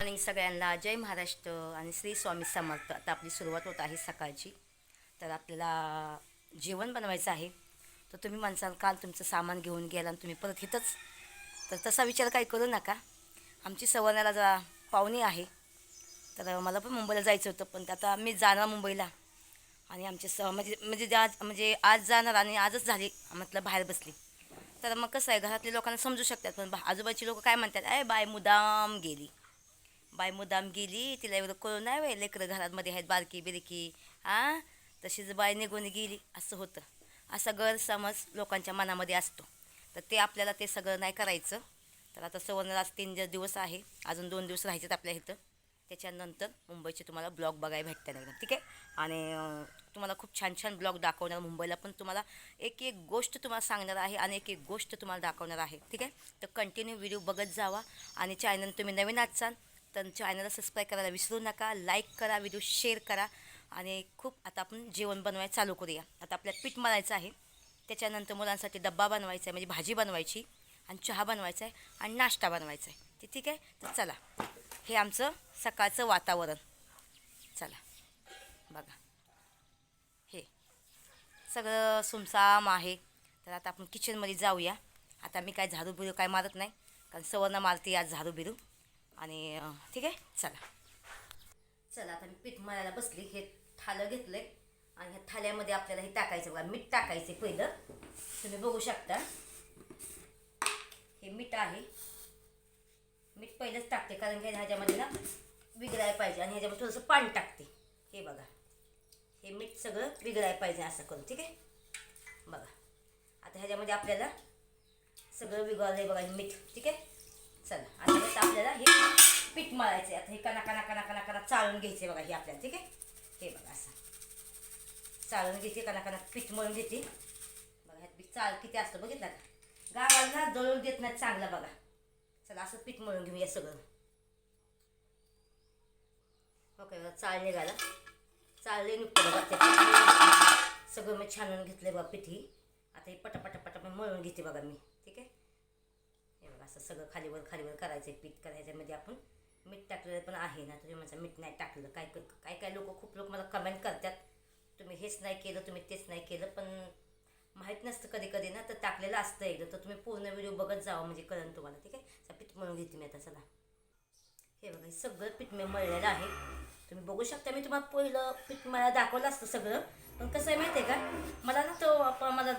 आणि सगळ्यांना जय महाराष्ट्र आणि श्री स्वामी समर्थ. आता आपली सुरुवात होत आहे सकाळची. तर आपल्याला जेवण बनवायचं आहे. तर तुम्ही म्हणसाल काल तुमचं सामान घेऊन गेला आणि तुम्ही परत इथंच. तर तसा विचार काही करू नका. आमची सवर्णाला जरा पाहुणे आहे. तर मला पण मुंबईला जायचं होतं पण आता मी जाणार मुंबईला. आणि आमचे स म्हणजे म्हणजे आज म्हणजे आज जाणार आणि आजच झाली म्हटलं बाहेर बसली. तर मग कसं आहे घरातल्या लोकांना समजू शकतात पण आजोबाची आजूबाजूची लोक काय म्हणतात अय बाय मुदाम गेली. बाय मुदाम गेली तिला एवढं कळून नाही वय लेकरं घरामध्ये आहेत बारकी बिरकी. हां तशीच बाय निघून गेली. असं होतं. असा गैरसमज लोकांच्या मनामध्ये असतो. तर ते आपल्याला ते सगळं नाही करायचं. तर आता सवर्णराज तीन ज- दिवस आहे. अजून दोन दिवस राहायचेत आपल्या इथं. त्याच्यानंतर मुंबईचे तुम्हाला ब्लॉग बघायला भेटतात एकदम. ठीक आहे? आणि तुम्हाला खूप छान छान ब्लॉग दाखवणार मुंबईला. पण तुम्हाला एक एक गोष्ट तुम्हाला सांगणार आहे आणि एक एक गोष्ट तुम्हाला दाखवणार आहे. ठीक आहे? तर कंटिन्यू व्हिडिओ बघत जावा आणि चॅनल तुम्ही नवीन असाल तर चॅनलला सबस्क्राईब करायला विसरू नका लाईक करा व्हिडिओ शेअर करा आणि खूप आता आपण जेवण बनवायला चालू करूया. आता आपल्याला पीठ मळायचं आहे. त्याच्यानंतर मुलांसाठी डब्बा बनवायचा आहे म्हणजे भाजी बनवायची आणि चहा बनवायचा आहे आणि नाश्ता बनवायचा आहे. ते ठीक आहे? तर चला. हे आमचं सकाळचं वातावरण. चला. बघा. हे. सगळं सुमसाम आहे. तर आता आपण किचनमध्ये जाऊया. आता मी काय झाडू बिरू काय मारत नाही कारण सवर्ण मारते आज झाडू बिरू आणि ठीक आहे? चला. चला आता मी पीठ मळायला बसली. हे थालं घेतलं आहे आणि ह्या थाल्यामध्ये आपल्याला हे टाकायचं बघा. मीठ टाकायचं पहिलं. तुम्ही बघू शकता. हे मीठ आहे. मीठ पहिलंच टाकते कारण की ह्याच्यामध्ये ना विगळायला पाहिजे आणि ह्याच्यामध्ये थोडंसं पाणी टाकते. हे बघा. हे मीठ सगळं विगळायला पाहिजे असं करून ठीक आहे? बघा. आता ह्याच्यामध्ये आपल्याला सगळं विगळलं आहे बघा मीठ ठीक आहे? चला आता आता आपल्याला हे पीठ मळायचं आता हे कना कना कना कना कना चाळून घ्यायचे बघा हे आपल्याला ठीक आहे? हे बघा असं. चाळून घेते कना कना पीठ मळून घेते. बघा ह्यात पीठ चाळ किती असतं बघितलं का? गावाला जळून देत नाही चांगलं बघा. चला असं पीठ मळून घेऊया सगळं. हो ओके बघा चाळ निघाला. चाळले नुकतं बघा सगळं मी छानून घेतलं बघा पिठी आता हे पटापटा पटापट मळून घेते बघा मी. असं सगळं खालीवर खालीवर करायचं आहे पीठ म्हणजे आपण मीठ टाकलेलं पण आहे ना तुम्ही माझं मीठ नाही टाकलं काय काय काय लोक खूप लोक मला कमेंट करतात तुम्ही हेच नाही केलं तुम्ही तेच नाही केलं पण माहीत नसतं कधी कधी ना तर टाकलेलं असतं एकदा तर तुम्ही पूर्ण व्हिडिओ बघत जावा म्हणजे कळन तुम्हाला ठीक आहे? पीठ म्हणून घेते मी आता चला. हे बघा सगळं पीठ मी मळलेलं आहे. तुम्ही बघू शकता मी तुम्हाला पहिलं पीठ मला दाखवलं असतं सगळं पण कसं आहे माहिती आहे का? मला ना तो मला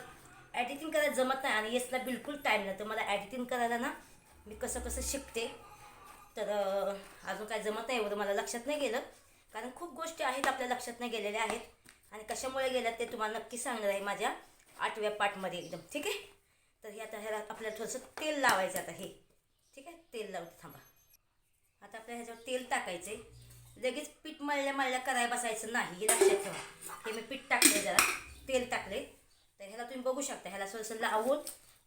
ॲडिटिंग करायला जमत नाही आणि येसला बिलकुल टाईम नाही तर मला ॲडिटिंग करायला ना मी कसं कसं शिकते. तर अजून काय जमत नाही एवढं मला लक्षात नाही गेलं. कारण खूप गोष्टी आहेत आपल्या लक्षात नाही गेलेल्या आहेत. आणि कशामुळे गेल्या ते तुम्हाला नक्की सांगणार आहे माझ्या आठव्या पाठमध्ये एकदम. ठीक आहे? तर हे आता ह्याला आपल्याला थोडंसं तेल लावायचं आता हे. ठीक आहे? तेल लावते थांबा. आता आपल्या ह्याच्यावर तेल टाकायचे लगेच पीठ मळल्या मळल्या करायला बसायचं नाही हे लक्षात ठेवा. हे मी पीठ टाकले जरा. तेल टाकले तर ह्याला तुम्ही बघू शकता ह्याला थोडंसं लावून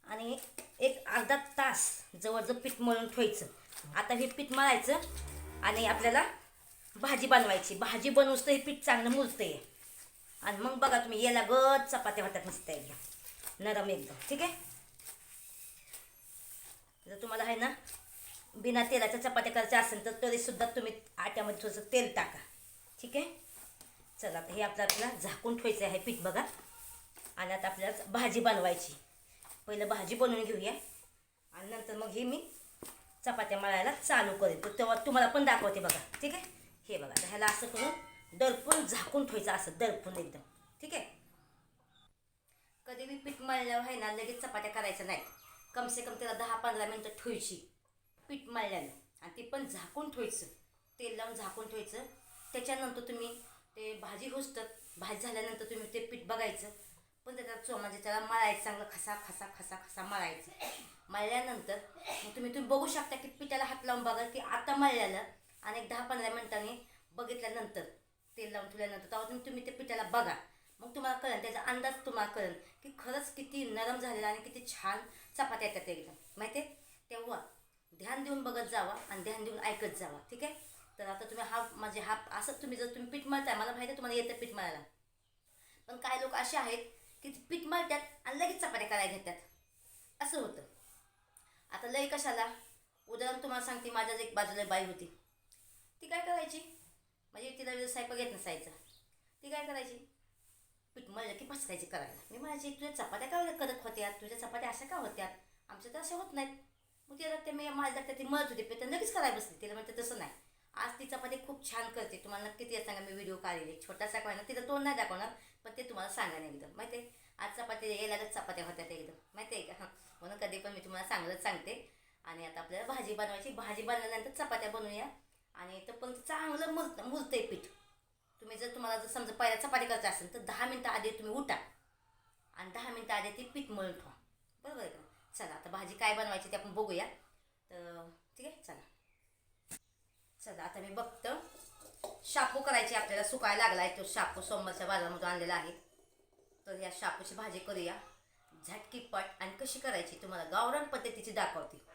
आणि एक अर्धा तास जवळजवळ पीठ मळून ठेवायचं. आता हे पीठ मळायचं आणि आपल्याला भाजी बनवायची. भाजी बनवूच तर हे पीठ चांगलं मुरतं आहे आणि मग बघा तुम्ही याला गच चपात्या वाटत मस्त एकदम नरम एकदम ठीक आहे? जर तुम्हाला आहे ना बिना तेलाच्या चपात्या करायच्या असेल तर तरीसुद्धा तुम्ही आट्यामध्ये थोडंसं तेल टाका. ठीक आहे? चला आता हे आपलं आपल्याला झाकून ठेवायचं आहे पीठ बघा. आणि आता आपल्याला भाजी बनवायची. पहिलं भाजी बनवून घेऊया. आणि नंतर मग हे मी चपात्या मळायला चालू करेन. तर तेव्हा तुम्हाला पण दाखवते बघा. ठीक आहे? हे बघा. आता ह्याला असं करून दडपून झाकून ठेवायचं असं दडपून एकदम. ठीक आहे? कधी मी पीठ मळल्यावर आहे ना लगेच चपात्या करायच्या नाही. कमसे कम त्याला दहा पंधरा मिनटं ठेवायची. पीठ मळल्यानं. आणि ते पण झाकून ठेवायचं. तेल लावून झाकून ठेवायचं. त्याच्यानंतर तुम्ही ते भाजी होसतं भाजी झाल्यानंतर तुम्ही ते पीठ बघायचं. पण त्याचा चो म्हणजे त्याला मळायचं चांगलं खसा खसा खसा खसा मळायचं. मळल्यानंतर मग तुम्ही तुम्ही बघू शकता की पिठाला हात लावून बघा की आता मळल्यालं आणि एक दहा पंधरा मिनिटांनी बघितल्यानंतर तेल लावून ठेवल्यानंतर तेव्हा तुम्ही तुम्ही ते पिठाला बघा. मग तुम्हाला कळेल त्याचा अंदाज तुम्हाला कळेल की खरंच किती नरम झालेला आणि किती छान चपात्या येतात एकदम. माहिती आहे? तेव्हा ध्यान देऊन बघत जावा आणि ध्यान देऊन ऐकत जावा. ठीक आहे? तर आता तुम्ही हा म्हणजे हा असं तुम्ही जर तुम्ही पीठ मळताय मला माहिती आहे तुम्हाला येतं पीठ मळायला. पण काही लोक असे आहेत की पीठ मळतात आणि लगेच चपात्या करायला घेतात असं होतं. आता लय कशाला? उदाहरण तुम्हाला सांगते माझ्याच एक बाजूला बाई होती. ती काय करायची? म्हणजे तिला व्यवसाय घेत नसायचा. ती काय करायची? पीठ मळलं की पसरायची करायला. मी म्हणायची तुझ्या चपात्या का कडक होत्या तुझ्या चपात्या अशा का होत्या आमच्या तर अशा होत नाहीत. मग तिला ते मी माझ्या लक्षात ती मळत होती पण लगेच करायला बसली. तिला म्हणते तसं नाही. आज ती चपाती खूप छान करते. तुम्हाला नक्की तिला सांगा मी व्हिडिओ काढले छोटासा का ना तिला तोंड नाही दाखवणार. पण ते तुम्हाला सांगायला एकदम. माहिती आहे? आज चपाती यायला चपात्या होत्या ते एकदम. माहिती आहे का? हां म्हणून कधी पण मी तुम्हाला चांगलंच सांगते. आणि आता आपल्याला भाजी बनवायची. भाजी बनवल्यानंतर चपात्या बनवूया. आणि तर पण चांगलं मुरत आहे पीठ. तुम्ही जर तुम्हाला जर समजा पहिल्या चपाती करायचं असेल तर दहा मिनटं आधी तुम्ही उठा. आणि दहा मिनटं आधी ते पीठ मळून ठेवा. बरोबर आहे का? चला आता भाजी काय बनवायची ते आपण बघूया. तर ठीक आहे चला. चला आता मी बघतं. शापू करायची आपल्याला सुकायला लागला आहे तो शापू सोमवारच्या बाजारामधून आणलेला आहे. तर या शापूची भाजी करूया. झटकीपट आणि कशी करायची तुम्हाला गावरान पद्धतीची दाखवते.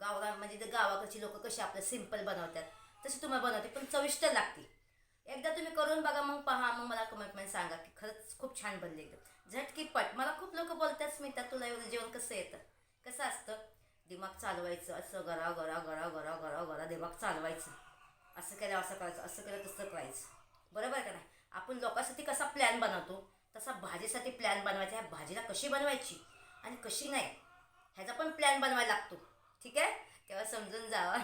गावरान म्हणजे ते गावाकडची लोक कशी आपलं सिंपल बनवतात तशी तुम्हाला बनवते पण चविष्ट लागते. एकदा तुम्ही करून बघा मग पहा मग मला कमेंटमध्ये सांगा की खरंच खूप छान बनले एकदम. झटकीपट मला खूप लोक बोलतात स्मिता तुला एवढं जेवण कसं येतं? कसं असतं? दिमाग चालवायचं असं गरा गरा गरा गरा गरा गरा दिमाग चालवायचं. असं केलं असं करायचं असं केलं तसं करायचं. बरोबर आहे का नाही? आपण लोकांसाठी कसा प्लॅन बनवतो तसा भाजीसाठी प्लॅन बनवायचा ह्या भाजीला कशी बनवायची आणि कशी नाही ह्याचा पण प्लॅन बनवायला लागतो. ठीक आहे? तेव्हा समजून जावा.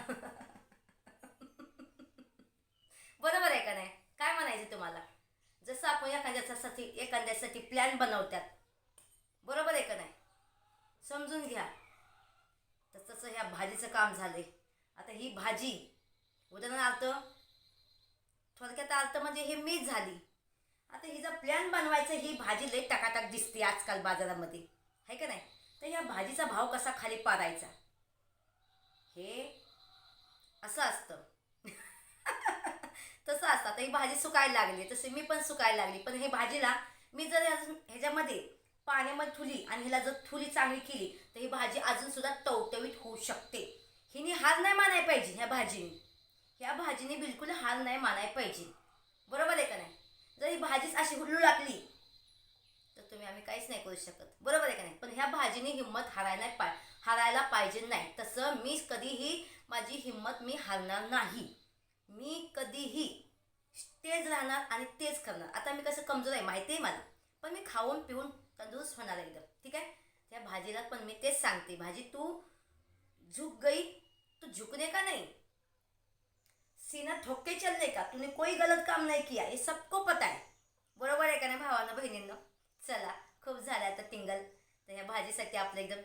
बरोबर आहे का नाही? काय म्हणायचं तुम्हाला? जसं आपण एखाद्यासाठी एखाद्यासाठी प्लॅन बनवतात बरोबर आहे का नाही? समजून घ्या. तर तसं ह्या भाजीचं काम झालंय. आता ही भाजी उदाहरणार्थ थोडक्यात अर्थ म्हणजे हे मीच झाली. आता हिचा प्लॅन बनवायचं ही भाजी लई टकाटक दिसते आजकाल बाजारामध्ये. आहे का नाही? तर ह्या भाजीचा भाव कसा खाली पाडायचा? हे असं असतं. तसं असतं. आता ही भाजी सुकायला लागली तसे मी पण सुकायला लागली. पण हे भाजीला मी जर अजून ह्याच्यामध्ये पाण्यामध्ये थुली आणि हिला जर थुली चांगली केली तर ही भाजी अजून सुद्धा टवटवीत होऊ शकते. हिने हार नाही मानाय पाहिजे ह्या भाजीने. ह्या भाजीने बिलकुल हार नाही मानाय पाहिजे. बरोबर आहे का नाही? जर ही भाजीच अशी हुल्लू लागली तर तुम्ही आम्ही काहीच नाही करू शकत. बरोबर आहे का नाही? पण ह्या भाजीने हिंमत हारायला पाय हारायला पाहिजे नाही. तसं मी कधीही माझी हिंमत मी हारणार नाही. मी कधीही तेच राहणार आणि तेच करणार. आता मी कसं कमजोर आहे माहिती आहे मला. पण मी खाऊन पिऊन तंदुरुस्त होणार एकदम. ठीक आहे? त्या भाजीला पण मी तेच सांगते. भाजी तू झुक गई. तू झुकणे का नाही? सीना ठोके चल चलने का? तूने कोई गलत काम नहीं किया हे सबको पता है बरोबर आहे का नाही भावानं बहिणींनो? चला खूप झालं आता टिंगल तर ह्या भाजीसाठी आपलं एकदम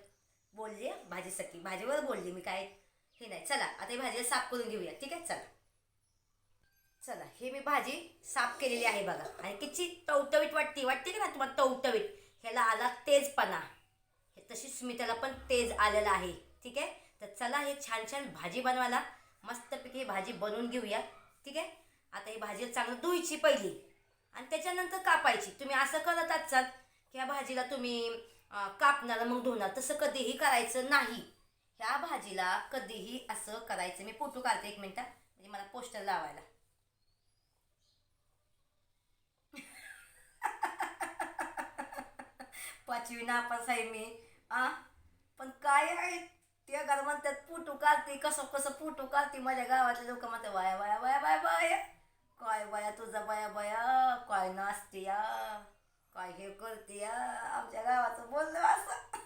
बोलली भाजीसाठी. भाजीवर बोलली मी काय? हे नाही. चला आता ही भाजीला साफ करून घेऊया. ठीक आहे? चला. चला हे मी भाजी साफ केलेली आहे बघा. आणि किती टवटवीट वाटते. वाटते का ना तुम्हाला टवटवीट ह्याला आला तेजपणा. हे तशीच मी त्याला पण तेज आलेला आहे. ठीक आहे? तर चला हे छान छान भाजी बनवायला. मस्तपैकी ही भाजी बनवून घेऊया. ठीक आहे? आता ही भाजी चांगलं धुवायची पहिली. आणि त्याच्यानंतर कापायची. तुम्ही असं करत असाल की ह्या भाजीला तुम्ही कापणार मग धुणार. तसं कधीही करायचं नाही. ह्या भाजीला कधीही असं करायचं. मी फोटो काढते एक मिनटात म्हणजे मला पोस्टर लावायला. पाचवी नापास आहे मी. आ? पण काय आहे? त्या घरात म्हणतात फोटो काढते कसं कसं फोटो काढते माझ्या गावातले लोक. म्हणतात वाया वाया वाया वाया वाया. काय बाया तुझा बाया बाया काय नाचते या? काय हे करते या? आमच्या गावाचं बोललं असं.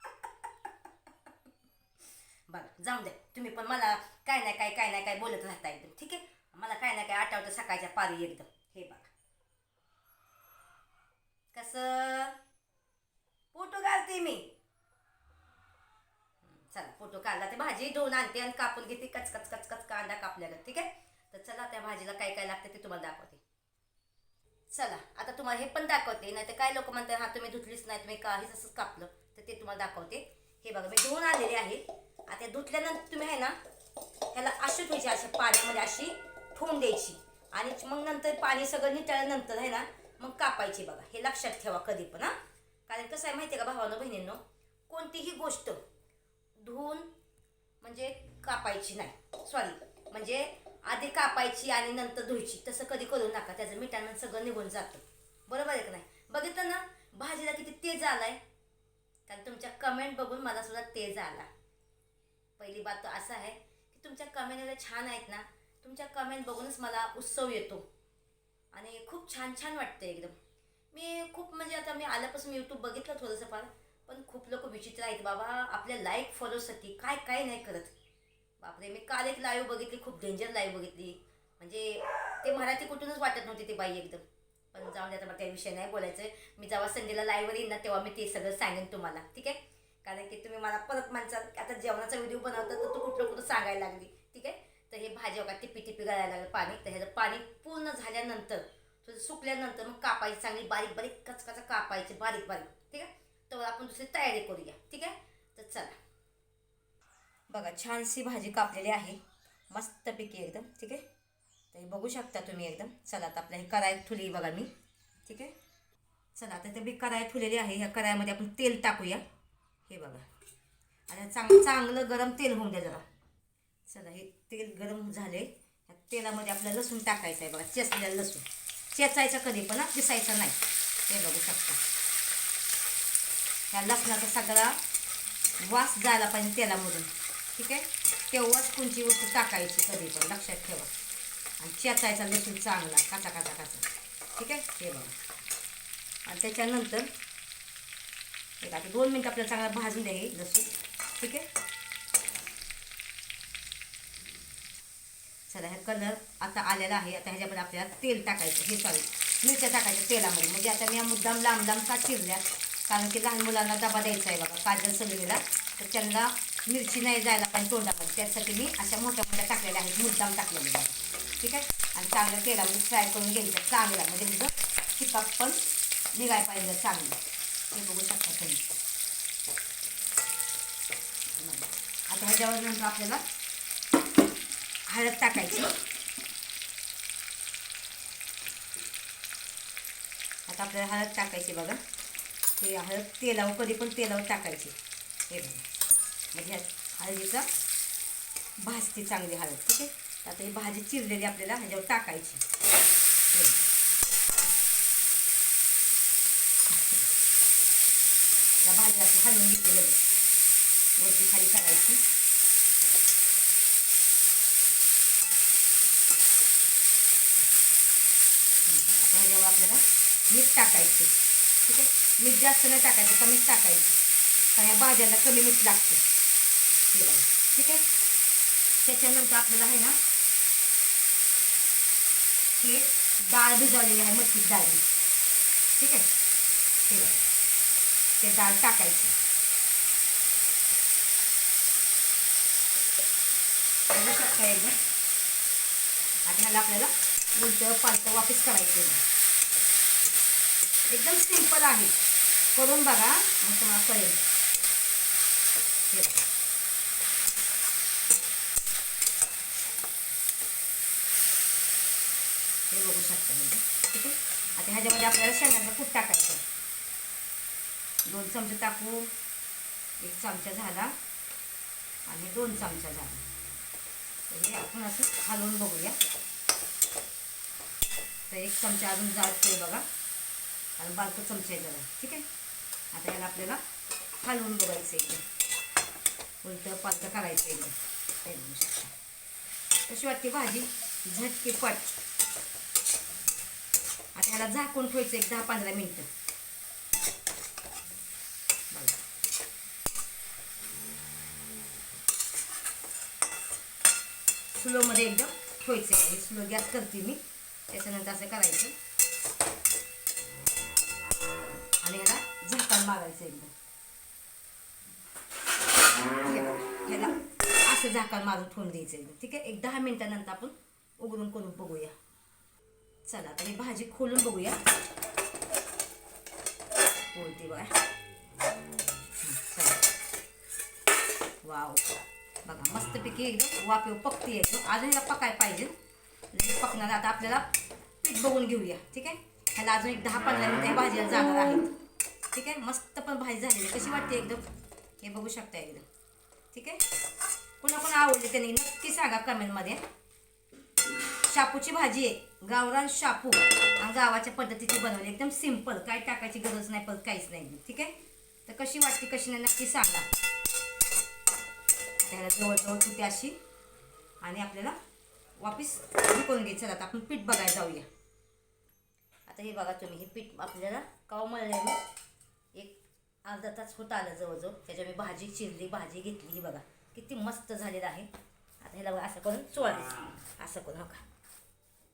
बरं जाऊन द्या तुम्ही पण मला काय नाही काय काय नाही काय बोलत राहता एकदम ठीक आहे? मला काय नाही काय आठवतं सकाळच्या पारी एकदम. हे बघा. कसं? पोटू घालते मी. चला फोटो काढला ते भाजी धुवून आणते आणि कापून घेते कच कच कच कच कांदा कापल्याला ठीक आहे? तर चला त्या भाजीला काय काय लागते ते तुम्हाला दाखवते. चला आता तुम्हाला हे पण दाखवते नाही तर काय लोक म्हणतात हा तुम्ही धुतलीच नाही तुम्ही काहीच असंच कापलं. तर ते तुम्हाला दाखवते. हे बघा मी धुवून आलेले आहे आता धुतल्यानंतर तुम्ही आहे ना ह्याला अशी ठेवायची अशा पाण्यामध्ये अशी ठेवून द्यायची. आणि मग नंतर पाणी सगळं निटळल्यानंतर आहे ना मग कापायची बघा. हे लक्षात ठेवा कधी पण हा. कारण कसं आहे माहिती आहे का भावानं बहिणींनो कोणतीही गोष्ट धुवून म्हणजे कापायची नाही. सॉरी म्हणजे आधी कापायची आणि नंतर धुवायची. तसं कधी करू नका. त्याचं मिठानं सगळं निघून जातं. बरोबर आहे का नाही? बघितलं ना? भाजीला किती तेज आलाय. कारण तुमच्या कमेंट बघून मला सुद्धा तेज आला. पहिली बात तर असं आहे की तुमच्या कमेंट एवढ्या छान आहेत ना? तुमच्या कमेंट बघूनच मला उत्सव येतो. आणि खूप छान छान वाटतं एकदम. मी खूप म्हणजे आता मी आल्यापासून यूट्यूब बघितलं थोडंसं फार. पण खूप लोक विचित्र आहेत बाबा. आपल्या लाईक फॉलोसाठी काय काय नाही करत. बापरे मी काल एक लाईव्ह बघितली खूप डेंजर लाईव्ह बघितली. म्हणजे ते मराठी कुठूनच वाटत नव्हती ती बाई एकदम. पण जाऊन दे आता मला त्याविषयी नाही बोलायचं मी जेव्हा संडेला लाईव्हवर येईन ना तेव्हा मी ते सगळं सांगेन तुम्हाला. ठीक आहे? कारण की तुम्ही मला परत म्हणसाल आता जेवणाचा व्हिडिओ बनवता तर तू कुठलं कुठं सांगायला लागली. ठीक आहे? तर हे भाजी बघा टिपी टिपी घालायला लागलं पाणी. तर ह्याचं पाणी पूर्ण झाल्यानंतर सुकल्यानंतर मग कापायची चांगली बारीक बारीक कचकाचा कापायची बारीक बारीक ठीक आहे? तर आपण दुसरी तयारी करूया. ठीक आहे? तर चला. बघा छानशी भाजी कापलेली आहे. मस्तपैकी एकदम. ठीक आहे? तर हे बघू शकता तुम्ही एकदम. चला आता आपल्या हे कढाई ठुली बघा मी. ठीक आहे? चला आता ते बी कढाई ठुलेली आहे. ह्या कढाईमध्ये आपण तेल टाकूया. हे बघा. आणि चांगलं चांगलं गरम तेल होऊन द्या जरा. चला हे तेल गरम झाले. ह्या तेलामध्ये आपल्याला लसूण टाकायचं आहे. बघा चेचलेलं लसूण. चेचायचं कधी पण दिसायचं पिसायचं नाही. हे बघू शकता. ह्या लसणाचा सगळा वास जायला पाहिजे तेलामधून. ठीक आहे? तेव्हाच कोणची वस्तू टाकायची कधी पण लक्षात ठेवा. आणि चेचायचा लसूण चांगला काचा काचा काचा ठीक आहे? हे बघा. आणि त्याच्यानंतर एक आता दोन मिनटं आपल्याला चांगला भाजून द्या हे लसूण. ठीक आहे? चला हे कलर आता आलेला आहे. आता ह्याच्यामध्ये आपल्याला तेल टाकायचं. हे सॉरी मिरच्या टाकायच्या तेलामध्ये. म्हणजे आता मी या मुद्दाम लांब लांब का चिरल्या कारण की लहान मुलांना डबा द्यायचा आहे बघा काजल सगळीला तर त्यांना मिरची नाही जायला पाहिजे तोंडामध्ये. त्यासाठी मी अशा मोठ्या मोठ्या टाकलेल्या आहेत मुद्दाम टाकलेल्या आहेत. ठीक आहे? आणि चांगलं तेलामध्ये म्हणजे फ्राय करून घ्यायचं. चांगला म्हणजे तुझं चिकाप पण निघाय पाहिजे चांगलं. हे बघू शकता तुम्ही. आता ह्याच्यावर नंतर आपल्याला हळद टाकायची. आता आपल्याला हळद टाकायची बघा. हे हळद तेलावर कधी पण तेलावर टाकायचे. हे बघा. म्हणजे ह्या हळदीचा भाजते चांगली हळद ठीक आहे? तर आता ही भाजी चिरलेली आपल्याला ह्याच्यावर टाकायची. हे या भाजी हलवून घेतलेलं लगेच वरती खाली करायची आता ह्याच्यावर आपल्याला मीठ टाकायचे ठीक आहे? मीठ जास्त नाही टाकायचं कमीच टाकायचं. कारण या भाज्यांना कमी मीठ लागतं. हे बघा. ठीक आहे? त्याच्यानंतर आपल्याला आहे ना हे डाळ भिजवलेली आहे मटकीची डाळ. ठीक आहे? हे बघा. ते डाळ टाकायची. बघू शकता एकदम आता ह्याला आपल्याला उलट पालतं वापस करायचं आहे. एकदम सिंपल आहे. करून बघा मग तुम्हाला कळेल हे. बघू शकता म्हणजे ठीक आहे? आता ह्याच्यामध्ये आपल्याला शेंगाचं कूट टाकायचं दोन चमचे टाकू एक चमचा झाला आणि दोन चमचा झाला. तर हे आपण असं हलवून बघूया. तर एक चमचा अजून जातोय बघा. आणि बारकं चमचा आहे जरा. ठीक आहे? आता याला आपल्याला हलवून बघायचं एकदम उलटं पालटं करायचं एकदम कशी वाटते भाजी? झटके पट आता ह्याला झाकून ठेवायचं एक दहा पंधरा मिनटं. स्लोमध्ये एकदम ठेवायचं आहे स्लो गॅस करते मी. त्याच्यानंतर असं करायचं. मारायचं एकदम ह्याला असं झाकण मारून ठेवून द्यायचं एकदम ठीक आहे? एक दहा मिनिटानंतर आपण उघडून करून बघूया. चला आता ही भाजी खोलून बघूया. बोलते बघा. चला. वाव. बघा मस्तपैकी एकदम वाफेव पकती एकदम. अजून ह्याला पकाय पाहिजे. लगेच पकणार आता आपल्याला पीठ बघून घेऊया. ठीक आहे? ह्याला अजून एक दहा पंधरा मिनिटं भाजीला जाणार आहेत. ठीक आहे? मस्त पण भाजी झालेली. कशी वाटते एकदम? हे बघू शकता एकदम ठीक आहे? कोणा कोणा आवडली त्यांनी नक्की सांगा कमेंटमध्ये. शापूची भाजी आहे. गावरान शापू. गावाच्या पद्धतीची बनवली. एकदम सिंपल काय टाकायची गरज नाही पण काहीच नाही. ठीक आहे? तर कशी वाटते कशी नाही नक्की सांगा. त्याला जवळजवळ तुटी अशी? आणि आपल्याला वापिस हे करून घ्यायचं आता आपण पीठ बघायला जाऊया. आता हे बघा तुम्ही हे पीठ आपल्याला कवा मळलंय एक अर्धा तास होत आलं जवळजवळ. त्याच्या मी भाजी चिरली भाजी घेतली. ही बघा किती मस्त झालेलं आहे. आता ह्याला बघा असं करून चोळायचं. असं करून हो का?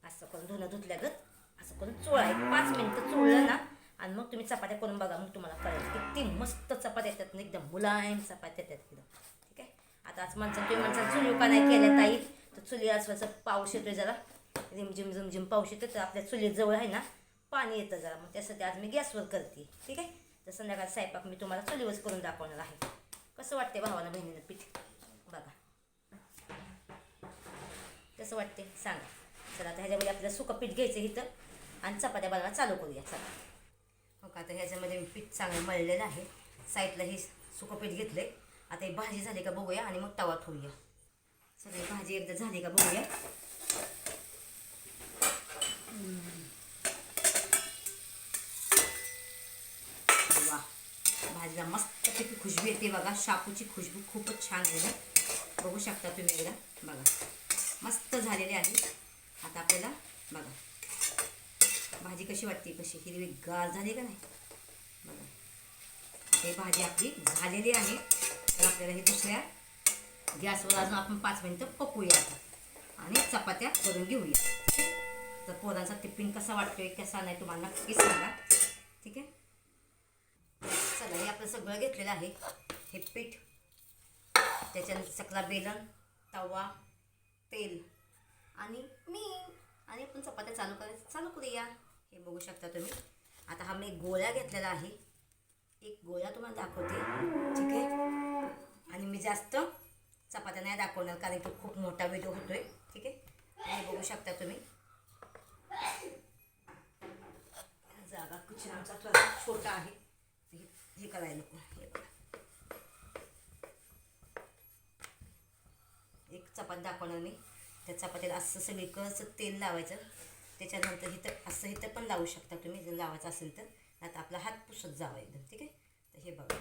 असं करून धुणं धुतल्यागत असं करून चोळायचं. पाच मिनटं चोळलं ना आणि मग तुम्ही चपात्या करून बघा मग तुम्हाला कळेल. किती मस्त चपात्या येतात ना एकदम मुलायम चपात्या येतात एकदम. ठीक आहे? आता आज माणसं तुम्ही माणसं चुली का नाही केल्या ताई? तर चुली असल्याचं पाऊस येतोय जरा. रिमझिम झिमझिम पाऊस येतो तर आपल्या चुलीजवळ आहे ना पाणी येतं जरा. मग त्यासाठी आज मी गॅसवर करते. ठीक आहे? तर संध्याकाळ स्वयंपाक मी तुम्हाला चुलीवर करून दाखवणार आहे. कसं वाटते भावाला बहिणीनं पीठ? बघा. कसं वाटते सांगा. चला आता ह्याच्यामध्ये आपल्याला सुकं पीठ घ्यायचं इथं. आणि चपात्या बनवा चालू करूया. चला. हो का आता ह्याच्यामध्ये मी पीठ चांगलं मळलेलं आहे. साईडला हे सुकं पीठ घेतलं आहे आता ही भाजी झाली का बघूया आणि मग तवा ठेवूया. सगळी भाजी एकदा झाली का बघूया. भाजीला मस्तपैकी खुशबू येते बघा. शापूची खुशबू खूपच छान आहे बघू शकता तुम्ही एकदा. बघा. मस्त झालेली आहे आता आपल्याला बघा. भाजी कशी वाटते? कशी? हिरवी गार झाली का नाही? बघा. हे भाजी आपली झालेली आहे. तर आपल्याला हे दुसऱ्या गॅसवर अजून आपण पाच मिनटं पकवूया आता. आणि चपात्या करून घेऊया. तर पोरांचा टिफिन कसा वाटतोय कसा नाही तुम्हाला नक्की सांगा. ठीक आहे? मसाला हे आपलं सगळं घेतलेलं आहे. हे पीठ त्याच्यानंतर चकला बेलन तवा तेल आणि मी आणि आपण चपात्या चालू करायचं चालू करूया. हे बघू शकता तुम्ही. आता हा मी गोळ्या घेतलेला आहे. एक गोळ्या तुम्हाला दाखवते. ठीक आहे? आणि मी जास्त चपात्या नाही दाखवणार कारण की खूप मोठा व्हिडिओ होतोय. ठीक आहे? हे बघू शकता तुम्ही. जागा किचन आमचा थोडा छोटा आहे. हे करायला नको. हे बघा. एक चपात दाखवणार मी. त्या चपातीला असं सगळीकडचं तेल लावायचं त्याच्यानंतर इथं असं इथं पण लावू शकता तुम्ही जर लावायचं असेल तर. आता आपला हात पुसत जावा एकदम ठीक आहे? तर हे बघा.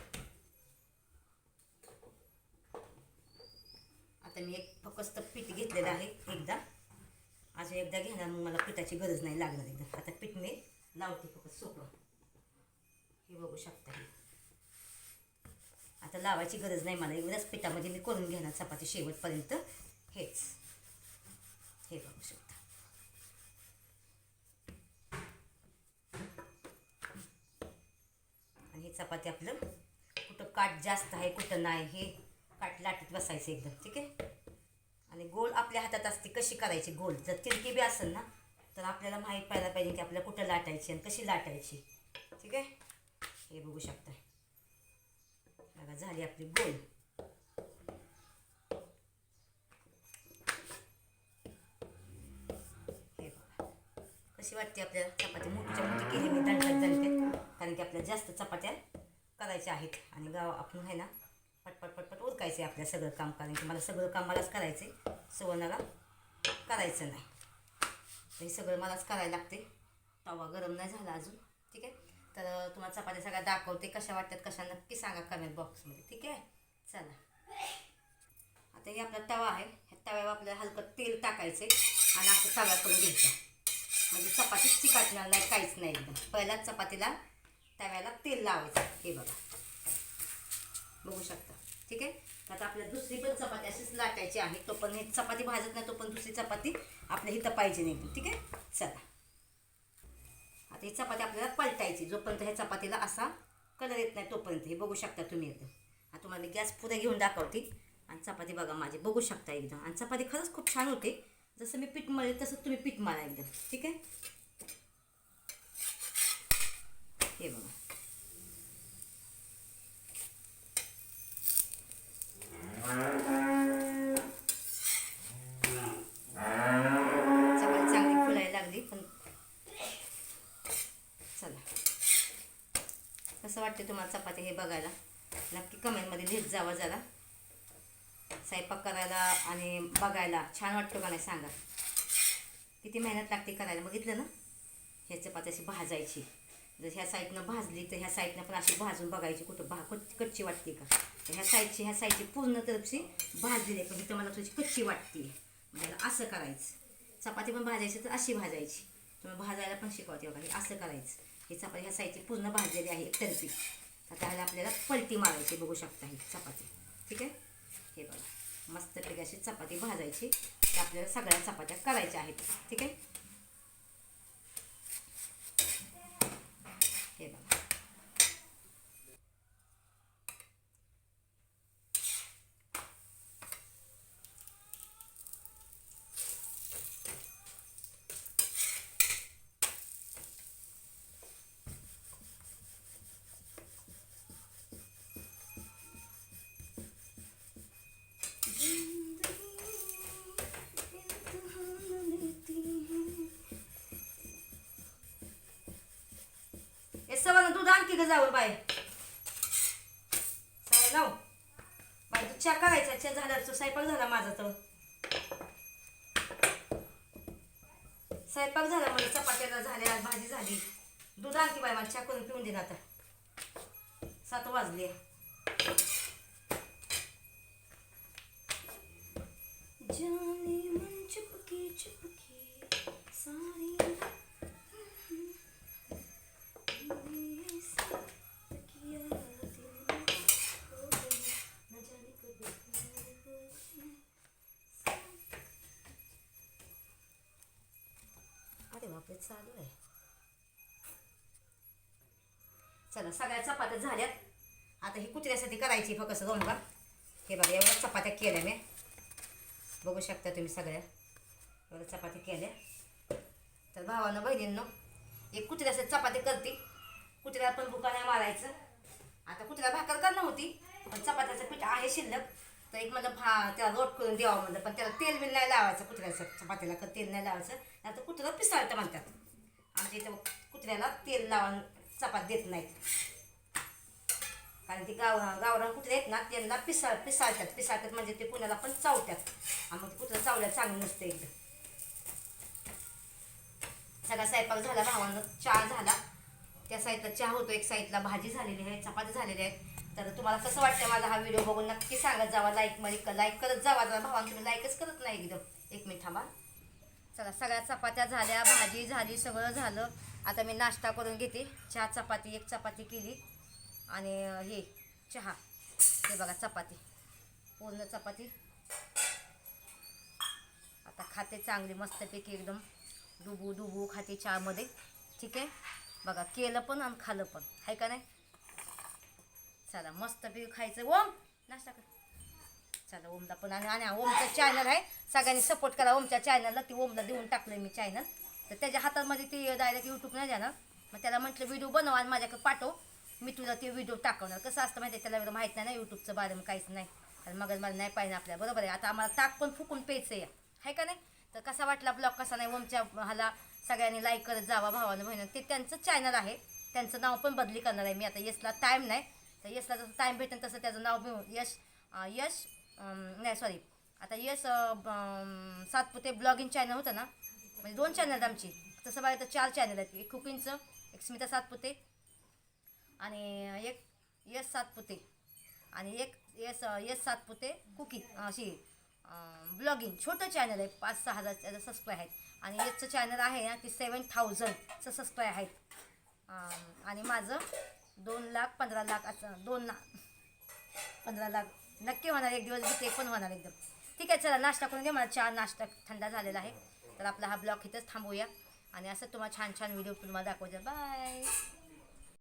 आता मी एक फक्त पीठ घेतलेलं आहे एकदा. अजून एकदा घेणार मग मला पिठाची गरज नाही लागणार एकदम. आता पीठ मी लावते फक्त सोपं हे बघू शकता हे. आता लावायची गरज नाही मला. एवढ्याच पिठामध्ये मी करून घेणार चपाती शेवटपर्यंत. हेच. हे बघू शकता. आणि हे चपाती आपलं कुठं काठ जास्त आहे कुठं नाही हे काठ लाटीत बसायचं एकदम ठीक आहे? आणि गोल आपल्या हातात असते कशी करायची गोल? जर तिरकी बी असेल ना तर आपल्याला माहीत पाहायला पाहिजे की आपल्याला कुठं लाटायची आणि कशी लाटायची. ठीक आहे? हे बघू शकता बघा झाली आपली गोल हे बघा. कशी वाटते आपल्याला चपाती? मोठीच्या मोठी केली मी दणकट दणकट कारण की आपल्या जास्त चपात्या करायच्या आहेत. आणि गाव आपण आहे ना पटपट पटपट उरकायचं आहे आपल्या सगळं काम कारण की मला सगळं काम मलाच करायचं आहे सवनाला करायचं नाही. हे सगळं मलाच करायला लागते. तवा गरम नाही झाला अजून. ठीक आहे? तर तुम्हाला चपात्या सगळ्या दाखवते कशा वाटतात कशा नक्की सांगा कमेंट बॉक्समध्ये ठीक आहे? चला. आता हे आपला तवा आहे. ह्या तव्यावर आपल्याला हलकं तेल टाकायचे आणि असं तव्या करून घ्यायचं. म्हणजे चपाती चिकटणार नाही काहीच नाही एकदम. पहिल्याच चपातीला तव्याला तेल लावायचं. हे बघा. बघू शकता. ठीक आहे? आता आपल्याला दुसरी पण चपाती अशीच लाटायची आहे. तो पण हे चपाती भाजत नाही तो पण दुसरी चपाती आपल्या इथं पाहिजे नाही. ठीक आहे? चला. आता ही चपाती आपल्याला पलटायची जोपर्यंत ह्या चपातीला असा कलर येत नाही तोपर्यंत. हे बघू शकता तुम्ही एकदम आता तुम्हाला मी गॅस पुढे घेऊन दाखवते. आणि चपाती बघा माझी बघू शकता एकदम आणि चपाती खरंच खूप छान होते. जसं मी पीठ मळेल तसं तुम्ही पीठ मारा एकदम ठीक आहे? हे बघा. चपाती चांगली फुलायला लागली पण चला कसं वाटते तुम्हाला चपाती हे बघायला? नक्की कमेंटमध्ये लिहित जावं जरा. स्वयंपाक करायला आणि बघायला छान वाटतो का नाही सांगा. किती मेहनत लागते करायला. बघितलं ना? ह्या चपाती अशी भाजायची. जर ह्या साईडनं भाजली तर ह्या साईडनं पण अशी भाजून बघायची कुठं भा कच्ची कच्ची वाटते का? तर ह्या साईडची ह्या साईडची पूर्ण तरफशी भाजलेली आहे. पण इथं मला थोडीशी कच्ची वाटते. म्हणजे असं करायचं. चपाती पण भाजायची तर अशी भाजायची. तुम्ही भाजायला पण शिकवते बघा हे असं करायचं. ही चपाती ह्या साईडची पूर्ण भाजलेली आहे एक तर्फी तर आपल्याला पलटी मारायची बघू शकता ही चपाती. ठीक आहे? हे बघा. मस्तपैकी अशी चपाती भाजायची. तर आपल्याला सगळ्या चपात्या करायच्या आहेत. ठीक आहे? सवय जावर बाय लाव. बाय तू चहा करायचा चहा झाला तो स्वयंपाक झाला माझा तर. स्वयंपाक झाला मला चपात्याला झाल्या भाजी झाली. दूध आणखी बाय मला चहा करून पिऊन दे आता. सात वाजले. जाने मन चुपके चुपके सारी ते चालू आहे चला सगळ्या चपात्या झाल्यात. आता ही कुत्र्यासाठी करायची फक्त दोन का हे बघा एवढ्या चपात्या केल्या मी. बघू शकता तुम्ही सगळ्या. एवढ्या चपात्या केल्या. तर भावानं बहिणींनो एक कुत्र्यासाठी चपाती करते. कुत्र्याला पण बुका नाही मारायचं. आता कुत्र्याला भाकर करणं होती पण चपात्याचं पीठ आहे शिल्लक. तर एक म्हणलं भा त्याला रोट करून द्यावं म्हणलं पण त्याला तेल बिल नाही लावायचं कुत्र्याचं चपातीला का तेल नाही लावायचं. नाही तर कुत्रं पिसाळतं म्हणतात. आमच्या इथं कुत्र्याला तेल लावून चपात देत नाहीत. कारण ती गाव गावरान कुत्रे आहेत ना त्यांना पिसाळ पिसाळतात. पिसाळतात म्हणजे ते पुण्याला पण चावतात. आणि मग ते कुत्रं चावल्याला चांगलं नसतं एकदम सगळा स्वयंपाक झाला भावानं चहा झाला. त्या साईडला चहा होतो एक साईडला भाजी झालेली आहे चपाती झालेली आहे. तर तुम्हाला कसं वाटतं माझा हा व्हिडिओ बघून नक्की सांगत जावा लाईकमध्ये लाईक करत जावा. जरा भावान तुम्ही लाईकच करत नाही एकदम. एक मिनिट थांबा. चला सगळ्या चपात्या झाल्या भाजी झाली सगळं झालं. आता मी नाश्ता करून घेते. चहा चपाती एक चपाती केली. आणि हे चहा. हे बघा चपाती. पूर्ण चपाती. आता खाते चांगली मस्तपैकी एकदम. डुबू डुबू खाते चहामध्ये. ठीक आहे? बघा केलं पण आणि खालं पण. आहे का नाही? चला मस्त मस्तपैकी खायचं. ओम नाश्ता कर. चला ओमला पण आणि आणि ओमचं चॅनल आहे. सगळ्यांनी सपोर्ट करा ओमच्या चॅनलला ती ओमला देऊन टाकलं मी चॅनल तर त्याच्या हातामध्ये ते डायरेक्ट यूट्यूब नाही जाणार मग त्याला म्हटलं व्हिडिओ बनव आणि माझ्याकडे पाठव. मी तुला ते व्हिडिओ टाकवणार. कसं असतं माहिती आहे? त्याला एवढं माहीत नाही ना यूट्यूबचं बारे काहीच नाही. आणि मग मला नाही पाहिजे आपल्या बरोबर आहे? आता आम्हाला ताक पण फुकून प्यायचं या आहे का नाही? तर कसा वाटला ब्लॉग कसा नाही? ओमच्या हाला सगळ्यांनी लाईक करत जावा भावानं बहिणं ते त्यांचं चॅनल आहे. त्यांचं नाव पण बदली करणार आहे. मी आता येसला टाईम नाही. तर यशला जसं टाईम भेटेल तसं त्याचं नाव घेऊन यश यश नाही सॉरी आता यश सातपुते ब्लॉगिंग चॅनल होतं ना? म्हणजे दोन चॅनल आहेत आमची. तसं बघायला तर चार चॅनल आहेत. एक कुकिंगचं एक स्मिता सातपुते आणि एक यश सातपुते आणि एक यस यस सातपुते कुकिंग अशी ब्लॉगिंग छोटं चॅनल आहे. पाच सहा हजार त्याचं सबस्क्राईब आहेत. आणि यशचं चॅनल आहे ना ते सेवन थाउजंडचं सबस्क्राईब आहेत. आणि माझं दोन लाख पंधरा लाख असं दोन लाख पंधरा लाख. नक्की होणार एक दिवस ते पण होणार एकदम. ठीक आहे चला नाश्ता करून घ्या. मला चहा नाश्ता थंडा झालेला आहे. तर आपला हा ब्लॉग इथंच थांबूया. आणि असं तुम्हाला छान छान व्हिडिओ तुम्हाला दाखवूया बाय.